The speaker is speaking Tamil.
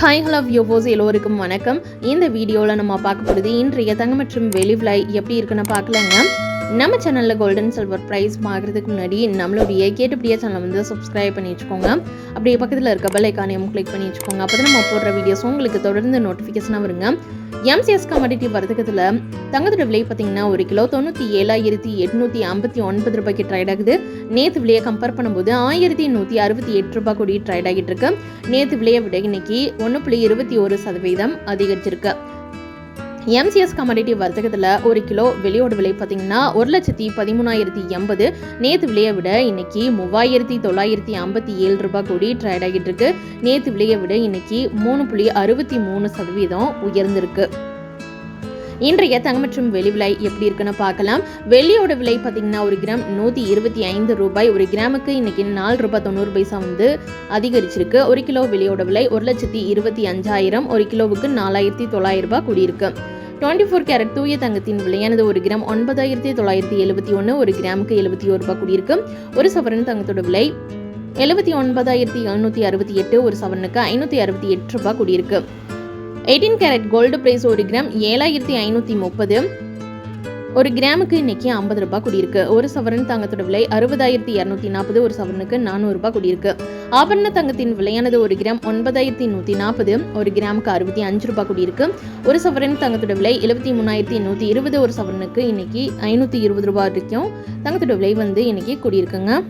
ஹாய் ஹலோ வியூவோஸ் எல்லோருக்கும் வணக்கம். இந்த வீடியோவில் நம்ம பார்க்க போகிறது இன்றைய தங்கம் மற்றும் வெளி விலை எப்படி இருக்குன்னு பார்க்கலாங்க. நம்ம சேனலில் கோல்டன் சில்வர் ப்ரைஸ் வாங்குறதுக்கு முன்னாடி நம்மளுடைய கேட்டுப்படியா சேனலை வந்து சப்ஸ்கிரைப் பண்ணி வச்சுக்கோங்க. அப்படியே பக்கத்தில் இருக்க பெல் ஐக்கானையும் கிளிக் பண்ணி வச்சுக்கோங்க. அப்போ தான் நம்ம போடுற வீடியோஸ் உங்களுக்கு தொடர்ந்து நோட்டிஃபிகேஷனாக வருங்க. எம்சிஎஸ் கமாடிட்டி வர்த்தகத்தில் தங்கத்தோட விலை பார்த்தீங்கன்னா ஒரு கிலோ தொண்ணூற்றி ஏழாயிரத்தி எட்நூற்றி ஐம்பத்தி ஒன்பது ரூபாய்க்கு ட்ரைட் ஆகுது. நேற்று விலையை கம்பேர் பண்ணும்போது ஆயிரத்தி நூற்றி அறுபத்தி எட்டு ரூபாய் கூடி ட்ரைட் ஆகிட்டு இருக்கு. நேற்று விலையை விட இன்னைக்கு ஒன்று புள்ளி இருபத்தி ஒரு சதவீதம் அதிகரிச்சிருக்கு. எம்சிஎஸ் கமாடிட்டி வர்த்தகத்தில் ஒரு கிலோ வெளியோட விலை பார்த்தீங்கன்னா ஒரு லட்சத்தி பதிமூணாயிரத்தி எண்பது. நேற்று விலையை விட இன்னைக்கு மூவாயிரத்தி தொள்ளாயிரத்தி ஐம்பத்தி ஏழு ரூபாய் கூடி ட்ரேட் ஆகிட்டு இருக்கு. நேற்று விலையை விட இன்னைக்கு மூணு புள்ளி அறுபத்தி மூணு சதவீதம் உயர்ந்திருக்கு. இன்றைய தங்கம் மற்றும் வெள்ளி விலை எப்படி இருக்குன்னு பார்க்கலாம். வெள்ளியோட விலை பார்த்தீங்கன்னா ஒரு கிராம் நூற்றி இருபத்தி ஐந்து ரூபாய். ஒரு கிராமுக்கு இன்னைக்கு நாலு ரூபாய் தொண்ணூறு பைசா வந்து அதிகரிச்சிருக்கு. ஒரு கிலோ வெளியோட விலை ஒரு லட்சத்தி இருபத்தி அஞ்சாயிரம். ஒரு கிலோவுக்கு நாலாயிரத்தி தொள்ளாயிரம் ரூபாய் கூடியிருக்கு. டுவெண்ட்டி ஃபோர் கேரட் தூய தங்கத்தின் விலையானது ஒரு கிராம் ஒன்பதாயிரத்தி தொள்ளாயிரத்தி எழுபத்தி ஒன்று ஒரு கிராமுக்கு எழுபத்தி ஒரு ரூபாய் கூடியிருக்கு ஒரு சவரன் தங்கத்தோட விலை எழுபத்தி ஒன்பதாயிரத்தி எழுநூற்றி அறுபத்தி எட்டு ஒரு சவரனுக்கு ஐநூற்றி அறுபத்தி எட்டு ரூபாய் கூடியிருக்கு. எயிட்டீன் கேரட் கோல்டு பிரைஸ் ஒரு கிராம் ஏழாயிரத்தி ஐநூற்றி முப்பது. ஒரு கிராமுக்கு இன்னைக்கு ஐம்பது ரூபாய் கூடியிருக்கு. ஒரு சவரன் தங்கத்தோட விலை அறுபதாயிரத்தி இரநூத்தி நாற்பது ஒரு சவரனுக்கு நானூறுபா கூடியிருக்கு. ஆபரண தங்கத்தின் விலையானது ஒரு கிராம் ஒன்பதாயிரத்தி நூற்றி நாற்பது ஒரு கிராமுக்கு அறுபத்தி அஞ்சு ரூபாய் கூடியிருக்கு. ஒரு சவரன் தங்கத்தோட விலை எழுபத்தி மூணாயிரத்தி நூற்றி இருபது ஒரு சவரனுக்கு இன்னைக்கு ஐநூற்றி இருபது ரூபாய் வரைக்கும் தங்கத்தோட விலை வந்து இன்னைக்கு கூடியிருக்குங்க.